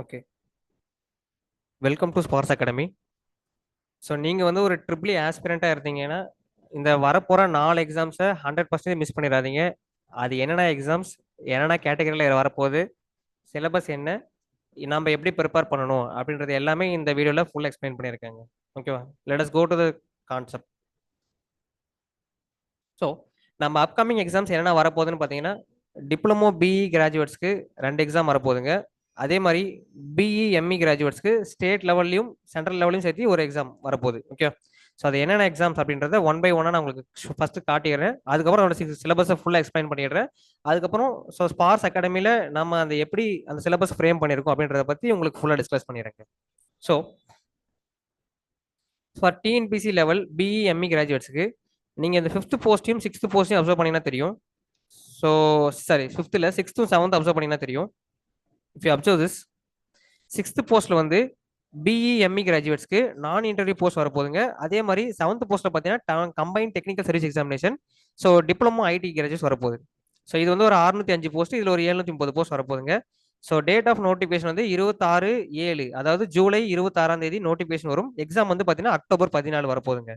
Okay. Welcome to sports academy. So நீங்கள் வந்து ஒரு ட்ரிபிள் இ இருந்தீங்கன்னா, இந்த வரப்போகிற நாலு எக்ஸாம்ஸை ஹண்ட்ரட் பர்சன்டேஜ் மிஸ் பண்ணிடாதீங்க அது என்னென்ன எக்ஸாம்ஸ், என்னென்ன கேட்டகரியில் வரப்போகுது சிலபஸ் என்ன, நம்ம எப்படி ப்ரிப்பேர் பண்ணணும் அப்படின்றது எல்லாமே இந்த வீடியோவில் ஃபுல் எக்ஸ்பிளைன் பண்ணியிருக்காங்க ஓகேவா? Let us go to the concept. So, நம்ம அப்கமிங் எக்ஸாம்ஸ் என்னென்ன வரப்போகுதுன்னு பார்த்தீங்கன்னா, டிப்ளமோ பிஇ கிராஜுவேட்ஸ்க்கு ரெண்டு எக்ஸாம் வரப்போகுதுங்க. அதே மாதிரி பிஇ, எம்இ கிராஜுவேட்ஸ்க்கு ஸ்டேட் லெவல்லையும் சென்ட்ரல் லெவல்லையும் சேர்த்து ஒரு எக்ஸாம் வரப்போகுது. ஓகே ஸோ அது என்னென்ன எக்ஸாம்ஸ் அப்படின்றத ஒன் பை ஒன்னா நான் உங்களுக்கு ஃபஸ்ட்டு காட்டிடுறேன். அதுக்கப்புறம் அதோட சிலபஸை ஃபுல்லாக எக்ஸ்பிளைன் பண்ணிடுறேன். அதுக்கப்புறம் ஸோ ஸ்பார்ஸ் அகாடமியில் நம்ம அந்த எப்படி அந்த சிலபஸ் ஃப்ரேம் பண்ணியிருக்கோம் அப்படின்றத பற்றி உங்களுக்கு ஃபுல்லாக டிஸ்கஸ் பண்ணிடுறேங்க. So for TNPC level BE, ME கிராஜுவேட்ஸ்க்கு நீங்கள் இந்த ஃபிஃப்த் போஸ்ட்டையும், சிக்ஸ்த்து போஸ்ட்டையும் அப்சர்வ் பண்ணினா தெரியும். ஸோ சாரி 5த்ல 6த்தும் 7த்தும் அப்சர்வ் பண்ணீங்கன்னா தெரியும். இஃப் யூ அப்சர்வ் திஸ் 6த் போஸ்ட்ல வந்து பிஇஎம்இ கிராஜுவேட்ஸ்க்கு நான் இன்டர்வியூ போஸ்ட் வரப்போகுதுங்க. அதே மாதிரி செவன்த் போஸ்ட்ல பார்த்தீங்கன்னா, combine technical service examination. So diploma IT graduates வரப்போகுது. ஸோ இது வந்து ஒரு 605 போஸ்ட். இதில் ஒரு 730 போஸ்ட் வரப்போகுதுங்க. ஸோ டேட் ஆஃப் நோட்டிஃபிகேஷன் வந்து 26/7 அதாவது ஜூலை 26ஆம் தேதி நோட்டிஃபிகேஷன் வரும். எக்ஸாம் வந்து பார்த்தீங்கன்னா, அக்டோபர் 14 வரப்போகுதுங்க.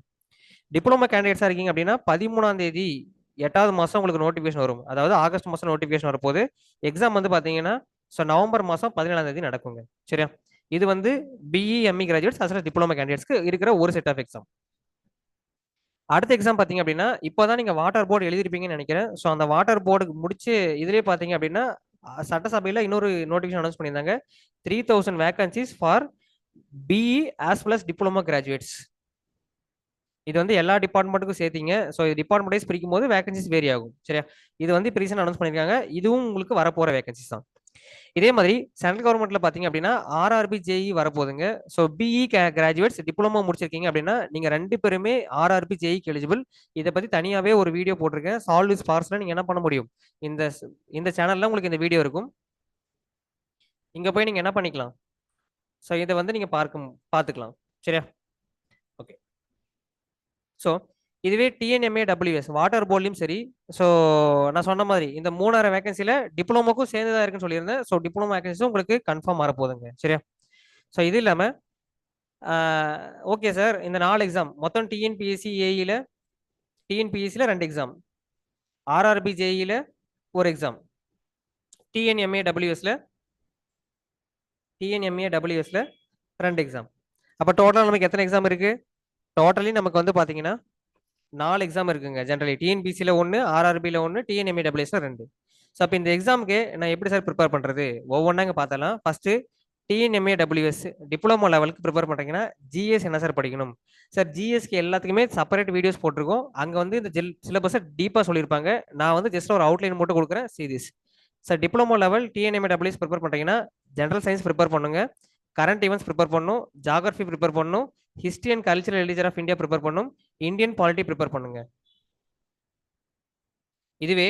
டிப்ளமோ கேண்டிடேட்ஸாக இருக்கீங்க அப்படின்னா 13ஆம் தேதி எட்டாவது மாதம் உங்களுக்கு நோட்டிஃபிகேஷன் வரும். அதாவது ஆகஸ்ட் மாதம் நோட்டிஃபிகேஷன் வரப்போகுது. எக்ஸாம் வந்து பார்த்தீங்கன்னா, ஸோ நவம்பர் மாதம் பதினேழாம் தேதி நடக்குங்க. சரியா? இது வந்து BE, ME graduates as diploma கேண்டிடேட்ஸ்க்கு இருக்கிற ஒரு செட் ஆஃப் எக்ஸாம். அடுத்த எக்ஸாம் பார்த்தீங்க அப்படின்னா, இப்போ தான் நீங்கள் வாட்டர் போர்டு எழுதிருப்பீங்கன்னு நினைக்கிறேன் ஸோ அந்த வாட்டர் போர்டுக்கு முடிச்சு இதிலே பார்த்தீங்க அப்படின்னா, சட்டசபையில் இன்னொரு நோட்டிஃபிகேஷன் அனௌன்ஸ் பண்ணியிருந்தாங்க. Three thousand vacancies for BE as well as diploma graduates. இது வந்து எல்லா டிபார்ட்மெண்ட்டுக்கும் சேர்த்தீங்க. ஸோ இது டிபார்ட்மெண்ட் வைஸ் பிரிக்கும்போது வேரி ஆகும். சரியா? இது வந்து இப்போ ரீசென்ட்டா அனௌன்ஸ் பண்ணியிருக்காங்க. இதுவும் உங்களுக்கு வரப்போகிற வேகன்சிஸ் தான். இதே மாதிரி சென்ட்ரல் கவர்மெண்ட்ல பார்த்தீங்க அப்படின்னா, ஆர்ஆர்பி, ஜேஇ வரப்போகுதுங்க. ஸோ பிஇ கிராஜுவேட்ஸ் டிப்ளமோ முடிச்சிருக்கீங்க அப்படின்னா, நீங்க ரெண்டு பேருமே ஆர்ஆர்பி, ஜேஇக்கு எலிஜிபிள். இதை பத்தி தனியாவே ஒரு வீடியோ போட்டிருக்கேன். சால்வ் இஸ் ஸ்பார்ஸ்ல நீங்க என்ன பண்ண முடியும்? இந்த இந்த சேனல்ல உங்களுக்கு இந்த வீடியோ இருக்கும். இங்க போய் நீங்க என்ன பண்ணிக்கலாம்? ஸோ இதை வந்து நீங்க பார்க்கும் பார்த்துக்கலாம். சரியா? ஓகே. ஸோ இதுவே டிஎன்எம்ஏ, டபிள்யூஎஸ் வாட்டர் போர்ட்லையும் சரி, ஸோ நான் சொன்ன மாதிரி இந்த மூணாயிரம் வேகன்சியில் டிப்ளமோக்கும் சேர்ந்து தான் இருக்குன்னு சொல்லியிருந்தேன். ஸோ டிப்ளமோ வேகன்சிஸும் உங்களுக்கு கன்ஃபார்ம் வரப்போகுதுங்க. சரியா? ஸோ இது இல்லாமல் ஓகே சார். இந்த நாலு எக்ஸாம் மொத்தம் டிஎன்பிஎஸ்சி, ஏஇயில் டிஎன்பிஎஸ்சியில் ரெண்டு எக்ஸாம். ஆர்ஆர்பி, ஜேஇயில் ஒரு எக்ஸாம். டிஎன்எம்ஏ, டபிள்யூஎஸில் டிஎன்எம்ஏ, டபிள்யூஎஸில் ரெண்டு எக்ஸாம். அப்போ டோட்டலாக நமக்கு எத்தனை எக்ஸாம் இருக்குது டோட்டலி நமக்கு வந்து பார்த்தீங்கன்னா, நாலு எக்ஸாம் இருக்குங்க. ஜெனரலி டிஎன்பிசில 1, ஆர்ஆர்பில 1, டிஎன்எம்ஏ, டபிள்யூஎஸ்ல 2. ஸோ அப்போ இந்த எக்ஸாம்க்கு நான் எப்படி சார் ப்ரிப்பேர் பண்ணுறது ஒவ்வொன்றாங்க பார்த்தலாம் first first TNMA, WS diploma லெவலுக்கு பிரிப்பேர் பண்ணுறீங்கன்னா ஜிஎஸ் என்ன சார் படிக்கணும்? சார் ஜிஎஸ்க்கு எல்லாத்துக்குமே செப்பரேட் வீடியோஸ் போட்டிருக்கோம். அங்கே வந்து இந்த ஜில் சிலபஸை டீப்பாக சொல்லியிருப்பாங்க. நான் வந்து ஜஸ்ட் ஒரு அவுட்லைன் மட்டும் கொடுக்குறேன் C sir diploma level TNMA, WS பண்ணுறீங்கன்னா ஜென்ரல் சயின்ஸ் சயன்ஸ் பிரிப்பேர் பண்ணுங்க. கரண்ட் ஈவெண்ட்ஸ் பிரிப்பேர் பண்ணும் ஜியோகிராஃபி ப்ரிப்பேர் பண்ணணும். History and cultural religion of India prepare பண்ணணும். இந்தியன் பாலிட்டி ப்ரிப்பேர் பண்ணுங்க. இதுவே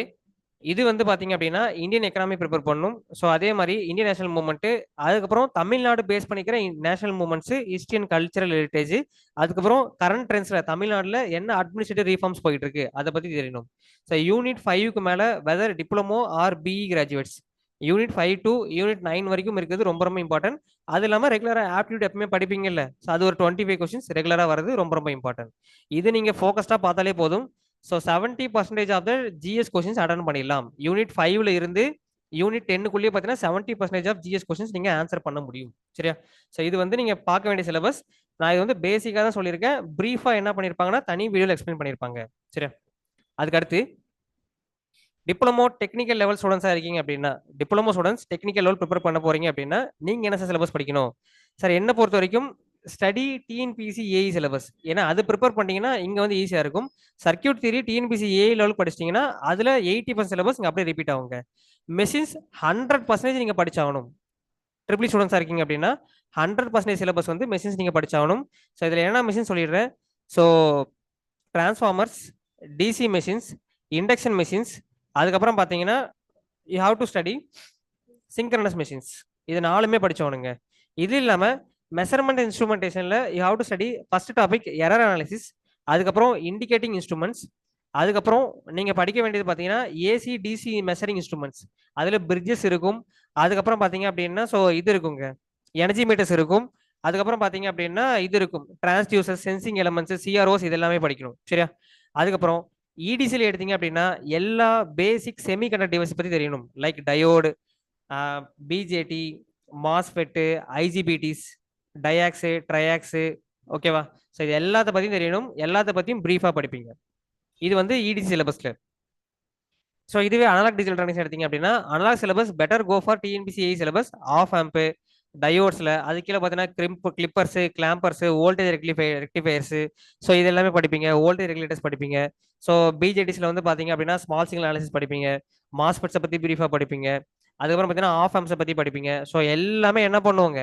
இது வந்து பார்த்தீங்க அப்படின்னா, இந்தியன் எக்கனாமி ப்ரிப்பேர் பண்ணணும். ஸோ அதே மாதிரி இந்தியன் நேஷனல் மூவ்மெண்ட்டு அதுக்கப்புறம் தமிழ்நாடு பேஸ் பண்ணிக்கிற national movements history and cultural heritage அதுக்கப்புறம் கரண்ட் ட்ரெண்ட்ஸில் தமிழ்நாட்டில் என்ன அட்மினிஸ்ட்ரேட்டிவ் ரீஃபார்ம்ஸ் போயிட்டு இருக்கு, அதை பற்றி தெரியணும். ஸோ யூனிட் ஃபைவ்க்கு மேலே whether diploma or BE graduates. Unit five to unit nine வரைக்கும் இருக்கிறது ரொம்ப ரொம்ப இம்பார்ட்டன்ட். அது இல்லாமல் ரெகுலராக ஆப்டிட்யூட் எப்பவுமே படிப்பீங்கல்ல. ஸோ அது ஒரு 25 கொஸ்டின்ஸ் ரெகுலராக வரது ரொம்ப ரொம்ப இம்பார்ட்டன்ட். இது நீங்கள் ஃபோக்கஸ்டாக பார்த்தாலே போதும். So 70% of the GS questions attend பண்ணிடலாம். யூனிட் ஃபைவ்ல இருந்து யூனிட் 10க்குள்ளேயே பார்த்தீங்கன்னா, 70% ஆஃப் ஜிஎஸ் கொஸ்டின்ஸ் நீங்கள் ஆன்சர் பண்ண முடியும். சரியா? ஸோ இது வந்து நீங்கள் பார்க்க வேண்டிய சிலபஸ். நான் இது வந்து பேசிக்காக தான் சொல்லியிருக்கேன். ப்ரீஃபாக என்ன பண்ணியிருப்பாங்கன்னா, தனி வீடியோவில் எக்ஸ்பிளைன் பண்ணியிருப்பாங்க. சரியா? அதுக்கு அடுத்து டிப்ளமோ டெக்னிக்கல் லெவல் ஸ்டூடெண்ட்ஸாக இருக்கீங்க அப்படின்னா, diploma students technical level prepare பண்ண போறீங்க அப்படின்னா, நீங்கள் என்ன சார் சிலபஸ் படிக்கணும்? சார் என்ன பொறுத்தவரைக்கும் ஸ்டடி டிஎன்பிசி, ஏஇ சிலபஸ். ஏன்னா அது ப்ரிப்பேர் பண்ணிங்கன்னா இங்கே வந்து ஈஸியாக இருக்கும். Circuit theory TNPC, AE level படிச்சிட்டிங்கன்னா அதில் எயிட்டி பர்சன்ட் சிலபஸ் இங்கே அப்படியே ரிப்பீட் ஆகுங்க. மெஷின்ஸ் ஹண்ட்ரட் பர்சன்டேஜ் நீங்கள் படிச்சாகணும். ட்ரிபிள் ஸ்டூடெண்ட்ஸாக e இருக்கீங்க அப்படின்னா, 100% சிலபஸ் வந்து மெஷின்ஸ் நீங்கள் படிச்சாகணும். ஸோ இதில் என்னென்ன மெஷின் சொல்லிடுறேன். So transformers, DC machines, induction machines, அதுக்கப்புறம் பார்த்தீங்கன்னா, you have to study synchronous machines இது 4மே படிச்சாகணுங்க. இது இல்லாமல் measurement இன்ஸ்ட்ருமெண்டேஷனில் you have to study first topic error analysis, அதுக்கப்புறம் இண்டிகேட்டிங் இன்ஸ்ட்ருமெண்ட்ஸ் அதுக்கப்புறம் நீங்கள் படிக்க வேண்டியது பார்த்தீங்கன்னா ஏசி டிசி மெஷரிங் இன்ஸ்ட்ருமெண்ட்ஸ் அதில் பிரிட்ஜஸ் இருக்கும். அதுக்கப்புறம் பார்த்தீங்க அப்படின்னா ஸோ இது இருக்குங்க. எனர்ஜி மீட்டர்ஸ் இருக்கும். அதுக்கப்புறம் பார்த்தீங்க அப்படின்னா இது இருக்கும். டிரான்ஸ்டியூசர் சென்சிங் எலமெண்ட்ஸ் சிஆர்ஓஸ் இது எல்லாமே படிக்கணும். சரியா? அதுக்கப்புறம் இடிசியில் எடுத்தீங்க அப்படின்னா எல்லா பேசிக் செமி கண்டக்ட் டிவைஸ் பற்றி தெரியணும் like diode BJT MOSFET IGBTs DIACs TRIACs ஓகேவா ஸோ இது எல்லாத்த பற்றியும் தெரியணும். எல்லாத்த பற்றியும் ப்ரீஃபாக படிப்பீங்க. இது வந்து இடிசி சிலபஸில் ஸோ இதுவே அனலாக் டிஜிட்டல் ட்ரான்ஸ் எடுத்தீங்க அப்படின்னா analog syllabus better go for TNPSC syllabus of amp டயோட்ஸில் அது கீழே பார்த்தீங்கன்னா crimp clippers clampers voltage rectify rectifiers so இது எல்லாமே படிப்பீங்க. வோல்டேஜ் ரெகுலேட்டர்ஸ் படிப்பீங்க. ஸோ பிஜேடிஸில் வந்து பார்த்தீங்க அப்படின்னா ஸ்மால் சிங்கிள் அனாலிசிஸ் படிப்பீங்க. மாஸ்பெட்ஸை பற்றி ப்ரீஃபாக படிப்பீங்க. அதுக்கப்புறம் பார்த்தீங்கன்னா ஆஃப் ஆம்ஸை பற்றி படிப்பீங்க. ஸோ எல்லாமே என்ன பண்ணுவாங்க?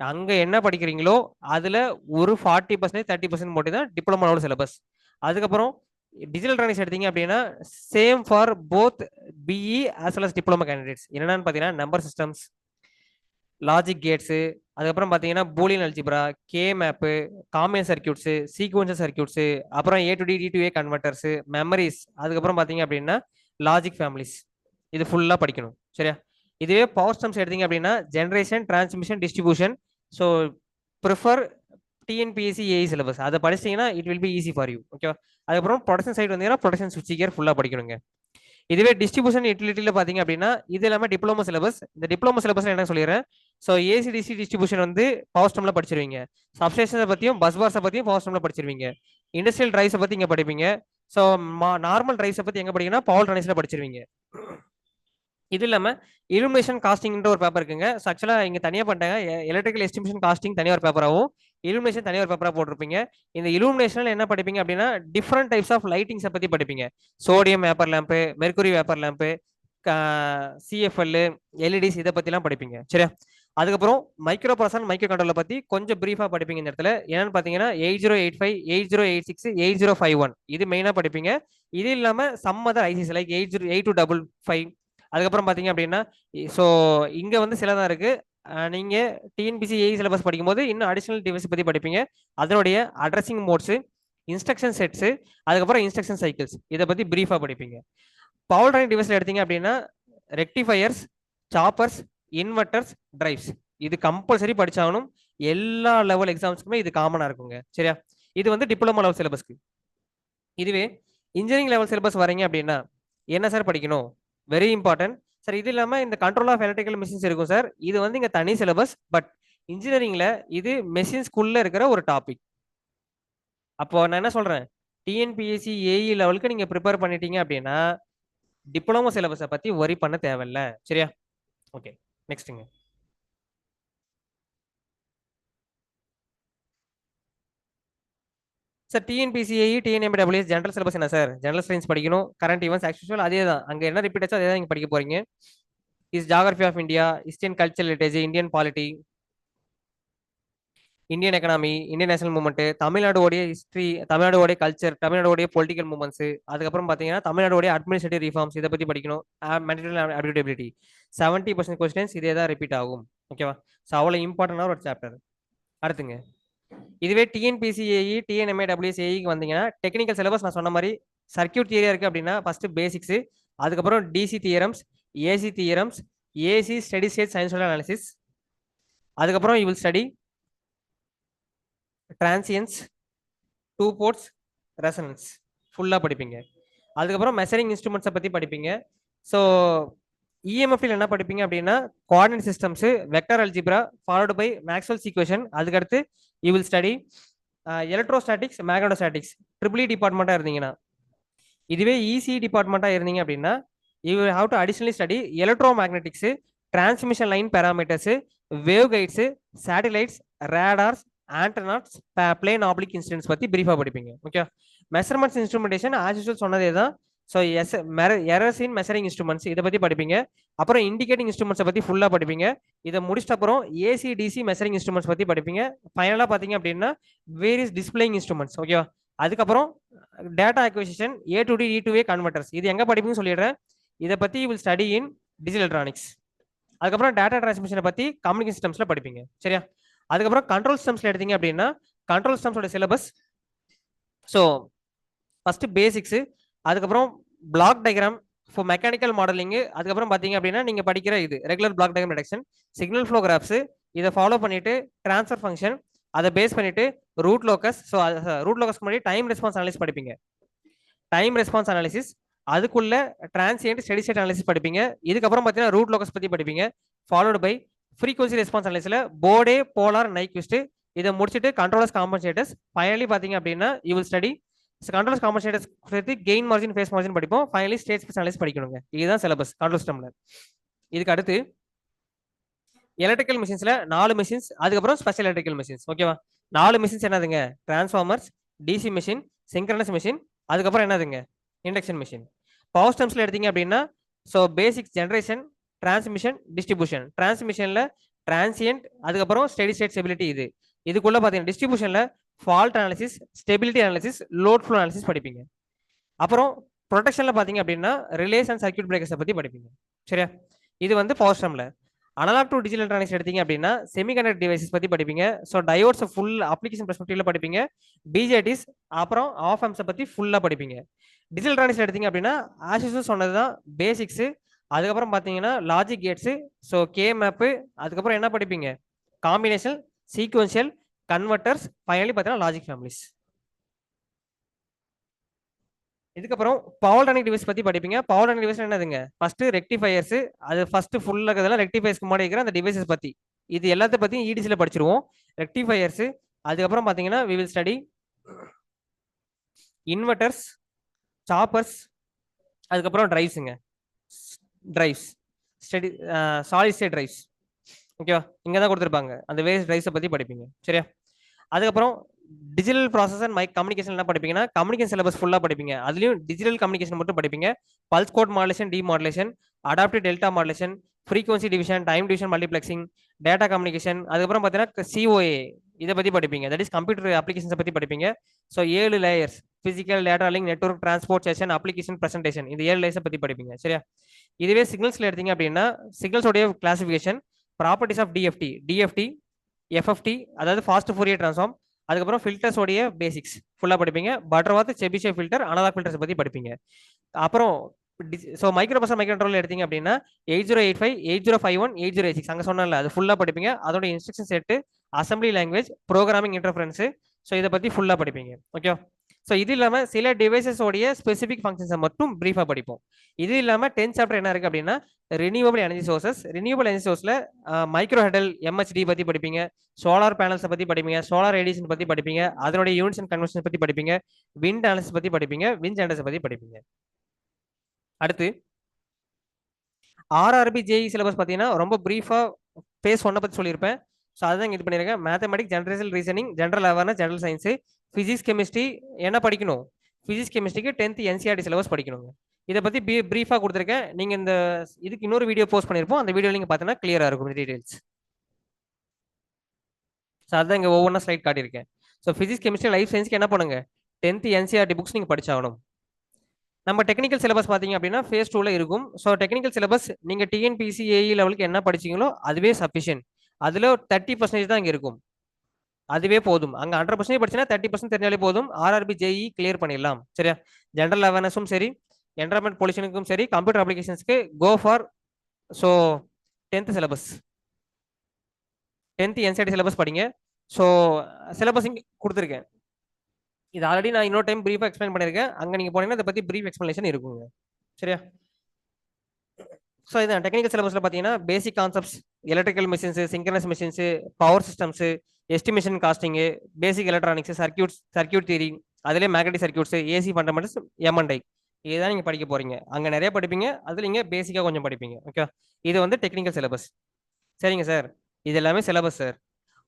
அங்கே என்ன படிக்கிறீங்களோ அதில் ஒரு ஃபார்ட்டி பர்சன்டேஜ் தேர்ட்டி பர்சன்ட் மட்டும் தான் டிப்ளமோட சிலபஸ் அதுக்கப்புறம் டிஜிட்டல் ட்ரானிக்ஸ் எடுத்தீங்க அப்படின்னா same for both BE as well as diploma candidates என்னென்னு பார்த்தீங்கன்னா நம்பர் சிஸ்டம்ஸ் லாஜிக் கேட்ஸு அதுக்கப்புறம் பார்த்தீங்கன்னா Boolean algebra K map combinational circuits sequencer circuits அப்புறம் A to D D to A converters memories அதுக்கப்புறம் பார்த்தீங்க அப்படின்னா லாஜிக் ஃபேமிலிஸ் இது ஃபுல்லாக படிக்கணும். சரியா? இதுவே பவர் ஸ்டம்ஸ் எடுத்தீங்க அப்படின்னா generation transmission distribution so prefer TNPSC AE syllabus அதை படிச்சிங்கன்னா it will be easy for you ஓகேவா அதுக்கப்புறம் ப்ரொடக்ஷன் சைடு வந்தீங்கன்னா ப்ரொடக்ஷன் சுவிட்ச் கேர் ஃபுல்லாக படிக்கணுங்க. இதுவே டிஸ்ட்ரிபியூஷன் யூட்டிலிட்டியில் பார்த்தீங்க அப்படின்னா இது இல்லாமல் டிப்ளமோ சிலபஸ் இந்த டிப்ளமோ சிலபஸ் என்ன சொல்லிடுறேன்? ஸோ ஏசிடிசி டிஸ்ட்ரிபியூஷன் வந்து பவர் ஸ்டம்ல படிச்சிருவீங்க. சப்ஸ்டேஷனை பற்றியும் பஸ் பார்ஸை பற்றியும் பவர் ஸ்டம்ல படிச்சிருவீங்க. இண்டஸ்ட்ரியல் ட்ரைஸை பற்றி இங்கே படிப்பீங்க. ஸோ நார்மல் ட்ரைஸை பற்றி எங்கே படிங்கன்னா பவர் ட்ரைஸில் படிச்சிருவீங்க. இது இல்லாமல் இலுமினேஷன் காஸ்டிங்ன்ற ஒரு பேப்பர் இருக்குங்க. ஸோ ஆக்சுவலாக இங்கே தனியாக பண்ணிட்டாங்க. எலக்ட்ரிக்கல் எஸ்டிமேஷன் காஸ்டிங் தனியாக ஒரு பேப்பராகவும் இலுமினேஷன் தனியாக ஒரு பேப்பராக போட்டிருப்பீங்க. இந்த இலுமினேஷனில் என்ன படிப்பீங்க அப்படின்னா டிஃப்ரெண்ட் டைப்ஸ் ஆஃப் லைட்டிங்ஸை பற்றி படிப்பீங்க. Sodium vapour lamp mercury vapour lamp CFL LEDs இதை பற்றிலாம் படிப்பீங்க. சரியா? அதுக்கப்புறம் மைக்ரோ ப்ராசன் மைக்ரோ கண்ட்ரோலை பற்றி கொஞ்சம் ப்ரீஃபாக படிப்பீங்க இந்த இடத்துல. என்னென்னு பார்த்தீங்கன்னா eight zero eight five eight zero eight six eight zero five one இது மெயினாக படிப்பீங்க. இது இல்லாமல் some other ICs like eight zero eight two double five அதுக்கப்புறம் பார்த்தீங்க அப்படின்னா ஸோ இங்கே வந்து சிலதாக இருக்குது நீங்கள் டிஎன்பிசி ஏஇ சிலபஸ் படிக்கும்போது இன்னும் அடிஷனல் டிவைஸ் பற்றி படிப்பீங்க. அதனுடைய அட்ரஸிங் மோட்ஸு இன்ஸ்ட்ரக்ஷன் செட்ஸு அதுக்கப்புறம் இன்ஸ்ட்ரக்ஷன் சைக்கிள்ஸ் இதை பற்றி ப்ரீஃபாக படிப்பீங்க. பவர் ட்ரைன் டிவைஸில் எடுத்தீங்க அப்படின்னா ரெக்டிஃபையர்ஸ் சாப்பர்ஸ் இன்வெர்டர்ஸ் டிரைவ்ஸ் இது கம்பல்சரி படிச்சாகணும். எல்லா லெவல் எக்ஸாம்ஸ்க்குமே இது காமனாக இருக்குங்க. சரியா? இது வந்து டிப்ளமோ லெவல் சிலபஸ்க்கு இதுவே இன்ஜினியரிங் லெவல் சிலபஸ் வரீங்க அப்படின்னா என்ன சார் படிக்கணும்? வெரி இம்பார்ட்டன்ட் சார் இது இல்லாமல் இந்த கண்ட்ரோல் ஆஃப் எலக்ட்ரிக்கல் மிஷின்ஸ் இருக்கும் சார். இது வந்து இங்கே தனி சிலபஸ் பட் இன்ஜினியரிங்ல இது மெஷின்ஸ்குள்ள இருக்கிற ஒரு டாபிக் அப்போ நான் என்ன சொல்றேன்? டிஎன்பிஎஸ்சி ஏஇ லெவலுக்கு நீங்க ப்ரிப்பேர் பண்ணிட்டீங்க அப்படின்னா டிப்ளமோ சிலபஸை பத்தி ஒரி பண்ண தேவையில்ல. சரியா? Okay நெக்ஸ்ட்டுங்க sir TNPCI TNMPWS general syllabus என்ன சார் ஜென்ரல் சயின்ஸ் படிக்கணும். கரண்ட் ஈவெண்ட்ஸ் ஆக்சுவல் அதே தான் அங்கே என்ன ரிப்பீட் ஆச்சோ அதே தான் நீங்கள் படிக்க போகிறீங்க is geography of India Indian culture heritage Indian polity Indian economy Indian national movement தமிழ்நாடுடைய history தமிழ்நாடுடைய கல்ச்சர் தமிழ்நாடுடைய பொலிட்டிக்கல் மூவ்மெண்ட்ஸ் அதுக்கப்புறம் பார்த்தீங்கன்னா தமிழ்நாடுடைய அட்மினிஸ்ட்ரேட்டிவ் ரிஃபார்ம்ஸ் இதை பற்றி படிக்கணும். Material ability seventy percent questions இதே தான் ரிப்பீட் ஆகும். ஓகேவா ஸோ அவ்வளோ இம்பார்ட்டண்டான ஒரு சாப்டர் அடுத்துங்க. இதுவே டிஎன்பிசிஏஇ டிஎன்எம்ஏ டபிள்யூசிஏஇக்கு வந்தீங்கன்னா டெக்னிக்கல் சிலபஸ் நான் சொன்ன மாதிரி சர்க்கியூட் தியரியா இருக்கு அப்படின்னா ஃபர்ஸ்ட் பேசிக்ஸ் அதுக்கப்புறம் DC theorems AC theorems AC study state science analysis அதுக்கப்புறம் you will study transients two ports resonance ஃபுல்லாக படிப்பீங்க. அதுக்கப்புறம் மெசரிங் இன்ஸ்ட்ருமெண்ட்ஸை பற்றி படிப்பீங்க. ஸோ இஎம்எஃப்ல என்ன படிப்பீங்க அப்படின்னா coordinate systems vector algebra followed by Maxwell equation அதுக்கடுத்து you will study electrostatics magnetostatics triple டிபார்ட்மெண்ட்டாக இருந்தீங்கன்னா இதுவே இசி டிபார்ட்மெண்ட்டாக இருந்தீங்க அப்படின்னா you have to additionally study electromagnetics transmission line parameters wave guides satellites radars antennas plane oblique incidence பற்றி பிரீஃபாக படிப்பீங்க. Okay measurements instrumentation as usual சொன்னதே தான் so as errors in measuring instruments இதை பற்றி படிப்பீங்க. அப்புறம் இண்டிகேட்டிங் இன்ஸ்ட்ருமெண்ட்ஸை பற்றி ஃபுல்லாக படிப்பீங்க. இதை முடிச்சிட்ட அப்புறம் ஏசி டிசி மெஷரிங் இன்ஸ்ட்ருமெண்ட்ஸ் பற்றி படிப்பீங்க. ஃபைனலாக பார்த்தீங்க அப்படின்னா வேரியஸ் டிஸ்பிளேயிங் இன்ஸ்ட்ருமெண்ட்ஸ் ஓகேவா அதுக்கப்புறம் data acquisition A to D D to A converters இது எங்கே படிப்பீங்கன்னு சொல்லிடுறேன். இதை பற்றி will study in digital electronics அதுக்கப்புறம் டேட்டா டிரான்ஸ்மிஷனை பற்றி கம்யூனிகேஷன் சிஸ்டம்ஸில் படிப்பீங்க. சரியா? அதுக்கப்புறம் கண்ட்ரோல் சிஸ்டம்ஸில் எடுத்தீங்க அப்படின்னா கண்ட்ரோல் சிஸ்டம்ஸோட சிலபஸ் ஸோ ஃபஸ்ட்டு பேசிக்ஸு அதுக்கப்புறம் block diagram for mechanical modelling அதுக்கப்புறம் பார்த்தீங்க அப்படின்னா நீங்கள் படிக்கிற இது regular block diagram reduction signal flowgraphs இதை ஃபாலோ பண்ணிவிட்டு ட்ரான்ஸ்ஃபர் ஃபங்க்ஷன் அதை பேஸ் பண்ணிவிட்டு ரூட் லோக்கஸ் ஸோ ரூட் லோக்கஸ்க்கு முன்னாடி டைம் ரெஸ்பான்ஸ் அனலிஸ் படிப்பீங்க. டைம் ரெஸ்பான்ஸ் அனாலிசிஸ் அதுக்குள்ள டிரான்சியன்ட் ஸ்டெடி ஸ்டேட் அனாலிசிஸ் படிப்பீங்க. இதுக்கப்புறம் பார்த்தீங்கன்னா ரூட் லோக்கஸ் பற்றி படிப்பீங்க. ஃபாலோடு பை ஃப்ரீக்வன்சி ரெஸ்பான்ஸ் அனாலிசிஸில் போர்டே போலார் நைக்விஸ்ட் இதை முடிச்சுட்டு கண்ட்ரோலர்ஸ் காம்பன்சேட்டர்ஸ் ஃபைனலி பார்த்தீங்க அப்படின்னா you will study controllers compensators சேர்த்து கெயின் மார்ஜின் ஃபேஸ் மார்ஜின் படிப்போம். ஃபைனலி ஸ்டேட் ஸ்பேஸ் அனாலிசிஸ் படிக்கணுங்க. இதுதான் சிலபஸ் கண்ட்ரோல் சிஸ்டம்ல இதுக்கு அடுத்து எலக்ட்ரிக்கல் மிஷின்ஸ்ல நாலு மிஷின்ஸ் அதுக்கப்புறம் ஸ்பெஷல் எலக்ட்ரிக்கல் மிஷின்ஸ் ஓகேவா நாலு மிஷின்ஸ் என்னதுங்க? Transformers DC machine synchronous machine அதுக்கப்புறம் என்னதுங்க? இண்டக்ஷன் மிஷின் பவர் ஸ்டம்ஸ்ல எடுத்தீங்க அப்படின்னா so basic generation transmission distribution டிரான்ஸ்மிஷன்ல transient அதுக்கப்புறம் ஸ்டெடி ஸ்டேட் ஸ்டெபிலிட்டி இது. இதுக்குள்ள பார்த்தீங்கன்னா டிஸ்ட்ரிபியூஷன்ல fault analysis stability analysis load flow analysis படிப்பீங்க. அப்புறம் ப்ரொடெக்ஷனில் பார்த்தீங்க அப்படின்னா ரிலேஸ் அண்ட் சர்க்யூட் பிரேக்கர்ஸை பற்றி படிப்பீங்க. சரியா? இது வந்து பவர் ஸ்டம்ல அனலாக் டு டிஜிட்டல் எலக்ட்ரானிக்ஸ் எடுத்தீங்க அப்படின்னா செமிகண்டக்டர் டிவைசஸ் பற்றி படிப்பீங்க. ஸோ டயோட்ஸை ஃபுல் அப்ளிகேஷன் பெர்ஸ்பெக்டிவ்ல படிப்பீங்க. பிஜேடிஸ் அப்புறம் ஆஃப் ஆம்ஸை பற்றி ஃபுல்லாக படிப்பீங்க. டிஜிட்டல் எலக்ட்ரானிக்ஸ் எடுத்தீங்க அப்படின்னா ஆஷிஸ் சொன்னது தான் பேசிக்ஸு அதுக்கப்புறம் பார்த்தீங்கன்னா logic gates so K map அதுக்கப்புறம் என்ன படிப்பீங்க? காம்பினேஷன் சீக்வன்ஷியல் கன்வெர்ட்டர்ஸ் ஃபைனலி பார்த்தீங்கன்னா லாஜிக் ஃபேமிலிஸ் இதுக்கப்புறம் பவர் டைனிக் டிவைஸ் பற்றி படிப்பீங்க. பவர் டைனிக் டிவைஸ் என்னதுங்க? ஃபர்ஸ்ட் ரெக்டிஃபையர்ஸ் அது ஃபர்ஸ்ட் ஃபுல்லாக இருக்கிறதெல்லாம் ரெக்டிஃபைஸ்க்கு முன்னாடி இருக்கிற அந்த டிவைசஸ் பற்றி இது எல்லாத்த பற்றியும் இடிசியில் படிச்சிருவோம். ரெக்டிஃபையர்ஸு அதுக்கப்புறம் பார்த்தீங்கன்னா we will study inverters choppers அதுக்கப்புறம் டிரைவ்ஸுங்க drives study solid state drives ஓகேவா இங்கே தான் கொடுத்துருப்பாங்க. அந்த வேஸ்ட் ரைஸை பற்றி படிப்பீங்க. சரியா? அதுக்கப்புறம் digital process and mike communication என்ன படிப்பீங்கன்னா கம்யூனிகேஷன் சிலபஸ் ஃபுல்லாக படிப்பீங்க. அதுலேயும் டிஜிட்டல் கம்யூனிகேஷன் மட்டும் படிப்பீங்க. Pulse code modulation D modulation adaptive delta modulation frequency division time division multiplexing data communication அதுக்கப்புறம் பார்த்தீங்கன்னா சிஓஏ இதை பற்றி படிப்பீங்க. தட் இஸ் கம்ப்யூட்டர் அப்ளிகேஷன்ஸை பற்றி படிப்பீங்க. ஸோ ஏழு layers physical data link network transport session application presentation இந்த ஏழு லேயர்ஸை பற்றி படிப்பீங்க. சரியா? இதுவே சிக்னல்ஸில் எடுத்தீங்க அப்படின்னா சிக்னல்ஸோடைய classification properties of DFT DFT FFT அதாவது ஃபாஸ்ட் ஃபோரியர் ட்ரான்ஸ்ஃபார்ம் அதுக்கப்புறம் ஃபில்டர்ஸோடைய பேசிக்ஸ் ஃபுல்லாக படிப்பீங்க. Butterworth Chebyshev filter analog filters பற்றி படிப்பீங்க. அப்புறம் so micro processor micro controller எடுத்தீங்க அப்படின்னா eight zero eight five eight zero five one eight zero eight six அங்கே சொன்னால அது ஃபுல்லாக படிப்பீங்க. அதோட instruction set assembly language programming interference so இதை பற்றி ஃபுல்லாக படிப்பீங்க. ஓகே ஸோ இது இல்லாமல் சில டிவைசஸோடைய ஸ்பெசிஃபிக் ஃபங்க்ஷன்ஸை மட்டும் ப்ரீஃபாக படிப்போம். இது இல்லாமல் டென்த் சாப்டர் என்ன இருக்குது அப்படின்னா renewable energy sources renewable energy சோர்ஸில் micro hydel MHD பற்றி படிப்பீங்க. சோலார் பேனல்ஸை பற்றி படிப்பீங்க. சோலார் ரேடியேஷன் பற்றி படிப்பீங்க. அதனுடைய யூனிட்ஸ் அண்ட் கன்வென்ஷன் பற்றி படிப்பீங்க. விண்ட் அனாலிசிஸ் பற்றி படிப்பீங்க. விண்ட் ஜெனரேஷன் பற்றி படிப்பீங்க. அடுத்து ஆர்ஆர்பி ஜேஇ சிலபஸ் பார்த்தீங்கன்னா ரொம்ப ப்ரீஃபாக பேஸ் ஒன்றை பற்றி சொல்லியிருப்பேன். ஸோ அதுதான் இது பண்ணியிருக்கேன். Mathematics generation reasoning general awareness general science physics chemistry என்ன படிக்கணும்? ஃபிசிக்ஸ் கெமிஸ்ட்ரிக்கு டென்த் என்சிஆர்டி சிலபஸ் படிக்கணுங்க. இதை பற்றி பி ப்ரீஃபாக கொடுத்துருக்கேன். நீங்கள் இந்த இதுக்கு இன்னொரு வீடியோ போஸ்ட் பண்ணியிருப்போம் அந்த வீடியோ நீங்கள் பார்த்தீங்கன்னா கிளியராக இருக்கும் டீடைல்ஸ் ஸோ அதுதான் இங்கே ஒவ்வொன்றா ஸ்லைட் காட்டியிருக்கேன். ஸோ ஃபிசிக்ஸ் கெமிஸ்ட்ரி லைஃப் சயின்ஸ்க்கு என்ன பண்ணுங்க? டென்த் என்சிஆர்டி புக்ஸ் நீங்கள் படிச்சாகணும். நம்ம டெக்னிக்கல் சிலபஸ் பார்த்தீங்க அப்படின்னா ஃபேஸ் டூவில் இருக்கும். ஸோ டெக்னிக்கல் சிலபஸ் நீங்கள் டிஎன்பிசி ஏஇ லெவலுக்கு என்ன படிச்சீங்களோ அதுவே சஃபிஷியன்ட் அதில் தேர்ட்டி பர்சன்டேஜ் தான் இங்கே இருக்கும். அதுவே போதும். அங்கே ஹண்ட்ரட் பர்சன்டேஜ் படிச்சுன்னா தேர்ட்டி பர்சன்ட் தெரிஞ்சாலே போதும். ஆர்ஆர்பி ஜேஇ கிளியர் பண்ணிடலாம். சரியா? ஜென்ரல் அவேர்னஸும் சரி. என்வரன்மெண்ட் பொல்யூஷனுக்கும் சரி. Computer அப்ளிகேஷன்ஸ்க்கு go for so tenth syllabus tenth NCERT syllabus படிங்க. ஸோ சிலபஸ் இங்கே கொடுத்துருக்கேன். இது ஆல்ரெடி நான் இன்னொரு டைம் ப்ரீஃபாக எக்ஸ்பிளைன் பண்ணியிருக்கேன். அங்கே நீங்கள் போனீங்கன்னா இதை பற்றி ப்ரீஃப் எக்ஸ்பிளேஷன் இருக்குங்க. சரியா? ஸோ இதான் டெக்னிக்கல் சிலபஸில் பார்த்தீங்கன்னா basic concepts electrical machines synchronous machines power systems estimation costing basic electronics circuits circuit theory அதிலே மேக்னட்டிக் சர்க்கியூட்ஸ் ஏசி ஃபண்டமெண்டல்ஸ் எம்என்டை இதுதான் நீங்கள் படிக்க போகிறீங்க அங்கே நிறைய படிப்பீங்க அதில் நீங்கள் பேசிக்காக கொஞ்சம் படிப்பீங்க. ஓகே இது வந்து டெக்னிக்கல் சிலபஸ் சரிங்க சார் இது எல்லாமே சிலபஸ் சார்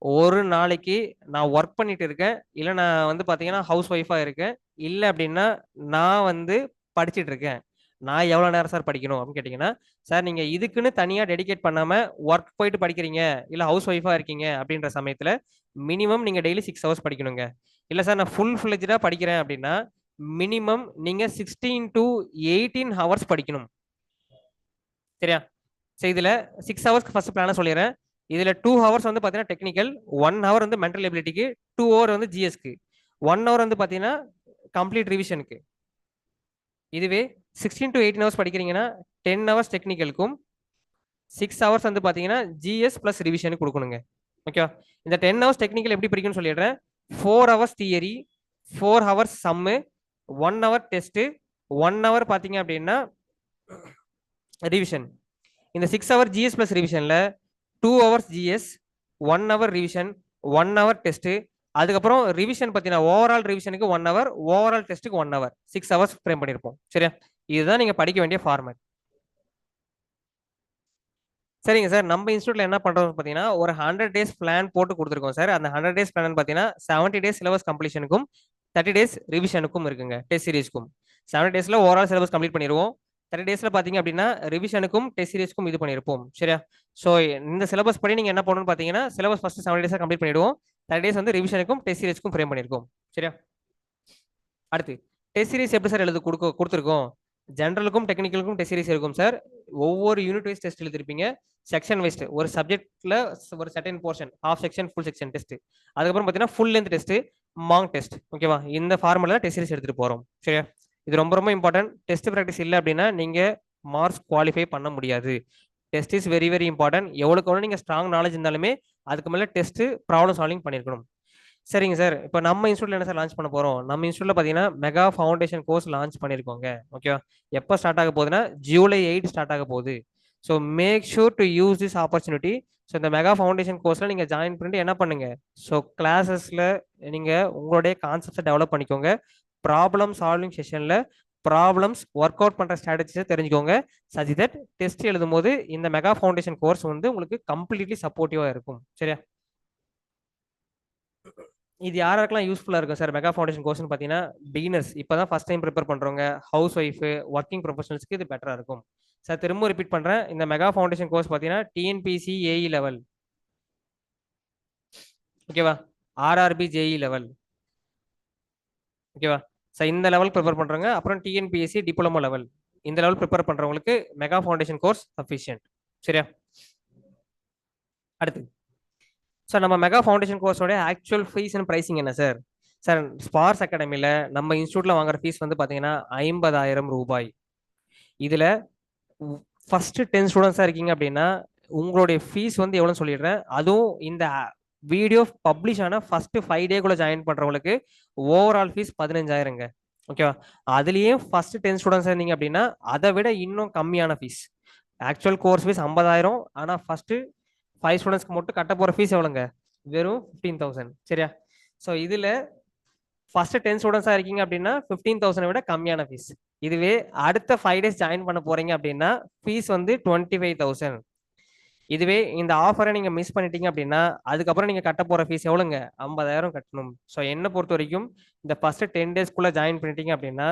ஒரு நாளைக்கு நான் ஒர்க் பண்ணிட்டு இருக்கேன் இல்லை நான் வந்து பார்த்தீங்கன்னா ஹவுஸ் ஒய்ஃபாக இருக்கேன் இல்லை அப்படின்னா நான் வந்து படிச்சுட்டு இருக்கேன். நான் எவ்வளோ நேரம் சார் படிக்கணும் அப்படின்னு கேட்டிங்கன்னா சார் நீங்கள் இதுக்குன்னு தனியாக டெடிகேட் பண்ணாமல் ஒர்க் போயிட்டு படிக்கிறீங்க இல்லை ஹவுஸ் ஒய்ஃபாக இருக்கீங்க அப்படின்ற சமயத்தில் மினிமம் நீங்கள் டெய்லி சிக்ஸ் ஹவர்ஸ் படிக்கணுங்க. இல்லை சார் நான் ஃபுல் ஃபிளஜாக படிக்கிறேன் அப்படின்னா மினிமம் நீங்கள் சிக்ஸ்டீன் டு எயிட்டீன் ஹவர்ஸ் படிக்கணும். சரியா? சரி இதில் சிக்ஸ் ஹவர்ஸ்க்கு ஃபஸ்ட் பிளான சொல்லிடுறேன். இதில் டூ ஹவர்ஸ் வந்து பார்த்தீங்கன்னா டெக்னிக்கல் ஒன் ஹவர் வந்து மென்டல் எபிலிட்டிக்கு டூ ஹவர் வந்து ஜிஎஸ்க்கு ஒன் ஹவர் வந்து பார்த்தீங்கன்னா கம்ப்ளீட் ரிவிஷனுக்கு இதுவே சிக்ஸ்டீன் டு எயிட்டீன் ஹவர்ஸ் படிக்கிறீங்கன்னா டென் ஹவர்ஸ் டெக்னிக்கலுக்கும் சிக்ஸ் ஹவர்ஸ் வந்து பார்த்தீங்கன்னா ஜிஎஸ் ப்ளஸ் ரிவிஷனுக்கு கொடுக்கணுங்க. ஓகேவா இந்த டென் ஹவர்ஸ் டெக்னிக்கல் எப்படி பிரிக்கும்னு சொல்லிடுறேன். Four hours theory four hours sum one hour test one hour பார்த்தீங்க அப்படின்னா ரிவிஷன் இந்த six hour GS plus ரிவிஷனில் two hours GS one hour revision one hour test அதுக்கப்புறம் ரிவிஷன் பார்த்தீங்கன்னா ஓவரால் ரிவிஷனுக்கு ஒன் ஹவர் ஓவரால் டெஸ்ட்டுக்கு one hour six hours frame பண்ணியிருப்போம் சரியா? இதுதான் நீங்கள் படிக்க வேண்டிய ஃபார்மேட் சரிங்க சார். நம்ம இன்ஸ்டியூட்ல என்ன பண்றோம் பார்த்தீங்கன்னா ஒரு ஹண்ட்ரட் டேஸ் பிளான் போட்டு கொடுத்துருக்கோம் சார். அந்த ஹண்ட்ரட் டேஸ் பிளான் பார்த்தீங்கன்னா செவன்டி டேஸ் சிலபஸ் கம்ப்ளீஷனுக்கும் தேர்ட்டி டேஸ் ரிவிஷனுக்கும் இருக்குங்க டெஸ்ட் சீரிஸ்க்கும் செவன் டேஸ்ல ஓவரால் சிலபஸ் கம்ப்ளீட் பண்ணிடுவோம். தேர்ட்டி டேஸ்ல பார்த்தீங்க அப்படின்னா ரிவிஷனுக்கும் டெஸ்ட் சீரிஸ்க்கும் இது பண்ணியிருப்போம். சரியா? ஸோ இந்த சிலபஸ் படி நீங்கள் என்ன பண்ணணும்னு பார்த்தீங்கன்னா syllabus first seven days complete பண்ணிடுவோம். தேர்ட்டி டேஸ் வந்து ரிவிஷனுக்கும் டெஸ்ட் சீரிஸ்க்கும் ஃப்ரேம் பண்ணிருக்கோம் சரியா? அடுத்து டெஸ்ட் சீரிஸ் எப்படி சார் எழுது கொடுக்க கொடுத்துருக்கோம்? ஜென்ரலுக்கும் டெக்னிக்கலுக்கும் டெஸ்ட் சீரிஸ் இருக்கும் சார். ஒவ்வொரு யூனிட் வைஸ் டெஸ்ட் எழுதிருப்பீங்க. செக்ஷன் வைஸ் ஒரு சப்ஜெக்ட்ல ஒரு certain portion half section full section test. அதுக்கப்புறம் பார்த்தீங்கன்னா full length test mock test. ஓகேவா இந்த ஃபார்முலா டெஸ்ட் சீரிஸ் எடுத்துட்டு போறோம். சரியா? இது ரொம்ப ரொம்ப இம்பார்ட்டன்ட் டெஸ்ட் ப்ராக்டிஸ் இல்லை அப்படின்னா நீங்க மார்க்ஸ் குவாலிஃபை பண்ண முடியாது. Test is very very important எவ்வளோக்கு எவ்வளோ நீங்கள் ஸ்ட்ராங் நாலேஜ் இருந்தாலுமே அதுக்கு மேலே டெஸ்ட் ப்ராப்ளம் சால்விங் பண்ணியிருக்கணும் சரிங்க சார். இப்போ நம்ம இன்ஸ்டியூட்ல என்ன சார் லான்ச் பண்ண போறோம்? நம்ம இன்ஸ்டியூட்ல பார்த்தீங்கன்னா மெகா ஃபவுண்டேஷன் கோர்ஸ் லான்ச் பண்ணியிருக்கோங்க. ஓகேவா எப்போ ஸ்டார்ட் ஆக போகுதுன்னா ஜூலை எயிட் ஸ்டார்ட் ஆக போகுது. So make sure to use this opportunity so இந்த மெகா ஃபவுண்டேஷன் கோர்ஸில் நீங்கள் ஜாயின் பண்ணிட்டு என்ன பண்ணுங்க? ஸோ கிளாஸஸில் நீங்கள் உங்களுடைய கான்செப்ட்ஸை டெவலப் பண்ணிக்கோங்க. ப்ராப்ளம் சால்விங் செஷனில் ப்ராப்ளம்ஸ் ஒர்க் அவுட் பண்ணுற ஸ்ட்ராட்டஜிஸை தெரிஞ்சுக்கோங்க. சஜி தட் டெஸ்ட் எழுதும் போது இந்த மெகா ஃபவுண்டேஷன் கோர்ஸ் வந்து உங்களுக்கு கம்ப்ளீட்லி சப்போர்ட்டிவாக இருக்கும். சரியா? இது யாருக்கெல்லாம் யூஸ்ஃபுல்லாக இருக்கும் சார் மெகா ஃபவுண்டேஷன் கோர்ஸ்னு பார்த்தீங்கன்னா பிகினர்ஸ் இப்போ தான் ஃபஸ்ட் டைம் ப்ரிப்பேர் பண்ணுறவங்க ஹவுஸ் ஒய்ஃபு ஒர்க்கிங் ப்ரொஃபஷனல்ஸ்க்கு இது பெட்டராக இருக்கும். சார் திரும்ப ரிப்பீட் பண்ணுறேன் இந்த மெகா ஃபவுண்டேஷன் கோர்ஸ் பார்த்தீங்கன்னா டிஎன்பிசி ஏஇ லெவல் ஓகேவா ஆர்ஆர்பி ஜேஇ லெவல் ஓகேவா சார் இந்த லெவல் ப்ரிப்பேர் பண்ணுறவங்க அப்புறம் டிஎன்பிஎஸ்சி டிப்ளமோ லெவல் இந்த லெவல் ப்ரிப்பேர் பண்ணுறவங்களுக்கு மெகா ஃபவுண்டேஷன் கோர்ஸ் சஃபிஷியன்ட் சரியா? அடுத்து. சார் நம்ம மெகா ஃபவுண்டேஷன் கோர்ஸோட ஆக்சுவல் ஃபீஸ் அண்ட் ப்ரைசிங் என்ன சார் சார் ஸ்பார்ஸ் அகாடமியில் நம்ம இன்ஸ்டியூட்டில் வாங்குற ஃபீஸ் வந்து பார்த்தீங்கன்னா ஐம்பதாயிரம் ரூபாய். இதில் ஃபஸ்ட்டு டென் ஸ்டூடெண்ட்ஸாக இருக்கீங்க அப்படின்னா உங்களுடைய ஃபீஸ் வந்து எவ்வளோன்னு சொல்லிடுறேன். அதுவும் இந்த வீடியோ பப்ளிஷ் ஆன ஃபஸ்ட்டு ஃபைவ் டேக்குள்ள ஜாயின் பண்ணுறவங்களுக்கு ஓவரால் ஃபீஸ் பதினஞ்சாயிரங்க. ஓகேவா அதுலேயும் ஃபஸ்ட்டு டென் ஸ்டூடெண்ட்ஸ் இருந்தீங்க அப்படின்னா அதை விட இன்னும் கம்மியான ஃபீஸ் ஆக்சுவல் கோர்ஸ் ஃபீஸ் ஐம்பதாயிரம் ஆனால் ஃபஸ்ட்டு ஃபைவ் ஸ்டூடெண்ட்ஸ்க்கு மட்டும் கட்ட போகிற ஃபீஸ் எவ்வளோங்க? வெறும் ஃபிஃப்டீன் தௌசண்ட் சரியா? ஸோ இதில் ஃபர்ஸ்ட் டென் ஸ்டூடெண்ட்ஸாக இருக்கீங்க அப்படின்னா ஃபிஃப்டீன் தௌசண்ட் விட கம்மியான ஃபீஸ் இதுவே அடுத்த ஃபைவ் டேஸ் ஜாயின் பண்ண போகிறீங்க அப்படின்னா ஃபீஸ் வந்து டுவெண்ட்டி ஃபைவ் தௌசண்ட் இதுவே இந்த ஆஃபரை நீங்கள் மிஸ் பண்ணிட்டீங்க அப்படின்னா அதுக்கப்புறம் நீங்கள் கட்ட போகிற ஃபீஸ் எவ்வளோங்க? ஐம்பதாயிரம் கட்டணும். ஸோ என்னை பொறுத்த வரைக்கும் இந்த ஃபஸ்ட்டு டென் டேஸ்க்குள்ளே ஜாயின் பண்ணிட்டீங்க அப்படின்னா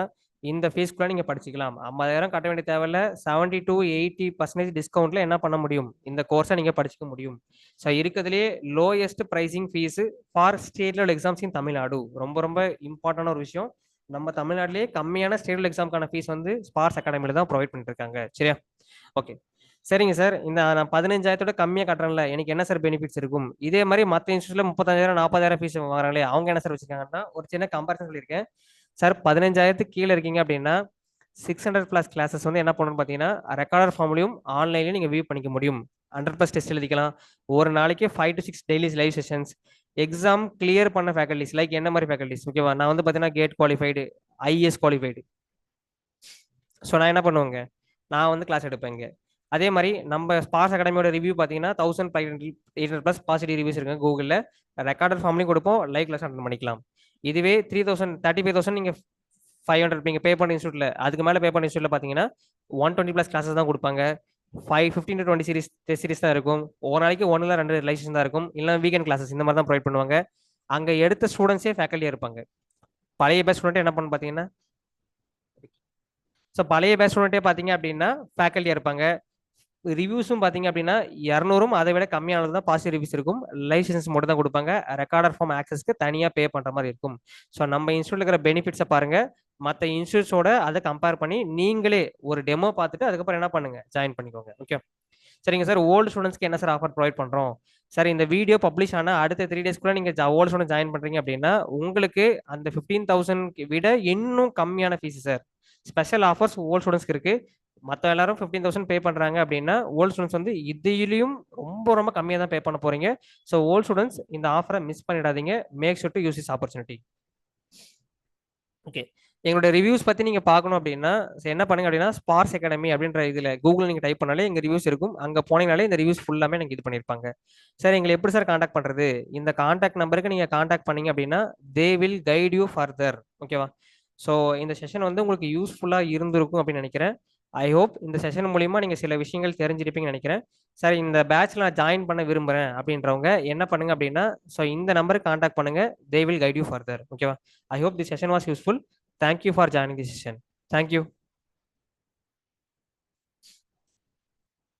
இந்த ஃபீஸ்க்குள்ள நீங்க படிச்சுக்கலாம். ஐம்பதாயிரம் கட்ட வேண்டிய தேவையில்ல. செவன்டி டு எயிட்டி பர்சன்டேஜ் டிஸ்கவுண்ட்ல என்ன பண்ண முடியும்? இந்த கோர்ஸை நீங்க படிச்சுக்க முடியும். ஸோ இருக்கிறதுலே lowest pricing fees for state level exams in Tamil Nadu ரொம்ப ரொம்ப இம்பார்ட்டன்டான ஒரு விஷயம். நம்ம தமிழ்நாட்டிலேயே கம்மியான ஸ்டேட் லெவல் எக்ஸாம்க்கான ஃபீஸ் வந்து ஸ்பார்ஸ் அகாடமியில தான் ப்ரொவைட் பண்ணிட்டு இருக்காங்க சரியா? ஓகே சரிங்க சார் இந்த நான் பதினஞ்சாயிரத்தோட கம்மியாக கட்டுறேன்ல. எனக்கு என்ன சார் பெனிஃபிட்ஸ் இருக்கும்? இதே மாதிரி மற்ற இன்ஸ்டியூட்ல முப்பத்தஞ்சாயிரம் நாற்பதாயிரம் ஃபீஸ் வாங்குறாங்களே அவங்க என்ன சார் வச்சிருக்காங்கன்னா ஒரு சின்ன கம்பேரிசன் சொல்லியிருக்கேன். சார் பதினஞ்சாயிரத்துக்கு கீழே இருக்கீங்க அப்படின்னா சிக்ஸ் ஹண்ட்ரட் ப்ளஸ் கிளாஸஸ் வந்து என்ன பண்ணணும்னு பார்த்தீங்கன்னா ரெக்கார்டர் ஃபார்ம்லையும் ஆன்லைன்லையும் நீங்கள் வியூ பண்ணிக்க முடியும். ஹண்ட்ரட் ப்ளஸ் டெஸ்ட் எழுதிக்கலாம். ஒரு நாளைக்கு five to six dailies live sessions exam clear பண்ண ஃபேக்கல்டிஸ் லைக் என்ன மாதிரி ஃபேக்கல்டிஸ் ஓகேவா நான் வந்து பார்த்தீங்கன்னா GATE qualified IS qualified so நான் என்ன பண்ணுவேங்க? நான் வந்து கிளாஸ் எடுப்பேங்க அதே மாதிரி நம்ம ஸ்பாஸ் அகாடமியோட ரிவ்யூ பார்த்தீங்கன்னா thousand five hundred eight hundred plus positive reviews இருக்குங்க கூகுளில் ரெக்கார்டர் ஃபார்ம்லையும் கொடுப்போம் லைவ் கிளாஸ் அட்டன் பண்ணிக்கலாம். இதுவே three thousand thirty five thousand நீங்கள் ஃபைவ் ஹண்ட்ரட் நீங்கள் பே பண்ண இன்ஸ்டியூட்டில் அதுக்கு மேலே பே பண்ண இன்ஸ்டியூட்டில் பார்த்தீங்கன்னா ஒன் டுவெண்ட்டி ப்ளஸ் கிளாஸஸ் தான் கொடுப்பாங்க. Five fifteen to twenty series test series தான் இருக்கும். ஒரு நாளைக்கு ஒன்றில் ரெண்டு லைசன்ஸ் தான் இருக்கும். இல்லை வீக்கெண்ட் கிளாஸஸ் இந்த மாதிரி தான் ப்ரொவைட் பண்ணுவாங்க. அங்கே எடுத்த ஸ்டூடெண்ட்ஸே ஃபேக்கல்ட்டியாக இருப்பாங்க. பழைய பேட்ச் ஸ்டூடெண்ட் என்ன பண்ணு பார்த்தீங்கன்னா ஸோ பழைய பேட்ச் ஸ்டூடெண்ட்டே பார்த்தீங்க அப்படின்னா ஃபேக்கல்ட்டியாக இருப்பாங்க. ரிவ்யூஸும் பார்த்தீங்க அப்படின்னா இரநூறும் அதை விட கம்மியானது தான் பாசிட்டிவ் ரிவ்யூஸ் இருக்கும். லைசன்ஸ் மட்டும் தான் கொடுப்பாங்க. ரெக்கார்டர் ஃபார்ம் ஆக்சஸ்க்கு தனியாக பே பண்ணுற மாதிரி இருக்கும். ஸோ நம்ம இன்ஸ்டியூட்ல இருக்கிற பெனிஃபிட்ஸை பாருங்கள் மற்ற இன்ஸ்டியூட்ஸோட அதை கம்பேர் பண்ணி நீங்களே ஒரு டெமோ பார்த்துட்டு அதுக்கப்புறம் என்ன பண்ணுங்கள் ஜாயின் பண்ணிக்கோங்க. ஓகே சரிங்க சார் ஓல்டு ஸ்டூடெண்ட்ஸ்க்கு என்ன சார் ஆஃபர் ப்ரொவைட் பண்ணுறோம் சார் இந்த வீடியோ பப்ளிஷ் ஆனால் அடுத்த த்ரீ டேஸ்க்குள்ள நீங்கள் ஓல்டு ஸ்டூடெண்ட் ஜாயின் பண்ணுறீங்க அப்படின்னா உங்களுக்கு அந்த ஃபிஃப்டீன் தௌசண்ட் விட இன்னும் கம்மியான fees sir special offers old ஸ்டூடெண்ட்ஸ்க்கு இருக்குது மற்ற எல்லாரும் ஃபிஃப்டீன் தௌசண்ட் பே பண்ணுறாங்க அப்படின்னா ஓல்டு ஸ்டூடெண்ட்ஸ் வந்து இதிலையும் ரொம்ப ரொம்ப கம்மியாக தான் பே பண்ண போகிறீங்க ஸோ ஓல்டு ஸ்டூடெண்ட்ஸ் இந்த ஆஃபரை மிஸ் பண்ணிடாதீங்க. Make sure to use is opportunity okay எங்களுடைய ரிவ்யூஸ் பற்றி நீங்கள் பார்க்கணும் அப்படின்னா என்ன பண்ணுங்க அப்படின்னா ஸ்பார்ஸ் அகாடமி அப்படின்ற இதில் கூகுள் நீங்கள் டைப் பண்ணாலே எங்கள் ரிவ்யூஸ் இருக்கும். அங்கே போனீங்கனாலே இந்த ரிவ்யூஸ் ஃபுல்லாமே எனக்கு இது பண்ணியிருப்பாங்க சார் எங்களை எப்படி சார் காண்டாக்ட் பண்ணுறது இந்த காண்டாக்ட் நம்பருக்கு நீங்கள் காண்டாக்ட் பண்ணீங்க அப்படின்னா they will guide you further ஓகேவா ஸோ இந்த செஷன் வந்து உங்களுக்கு யூஸ்ஃபுல்லாக இருந்திருக்கும் அப்படின்னு நினைக்கிறேன். ஐ ஹோப் இந்த செஷன் மூலிமா நீங்கள் சில விஷயங்கள் தெரிஞ்சிருப்பீங்கன்னு நினைக்கிறேன். சார் இந்த பேட்ச்ல நான் ஜாயின் பண்ண விரும்புகிறேன் அப்படின்றவங்க என்ன பண்ணுங்க அப்படின்னா ஸோ இந்த நம்பருக்கு காண்டாக்ட் பண்ணுங்க. They will guide you further ஓகேவா I hope the session was useful thank you for joining the session thank you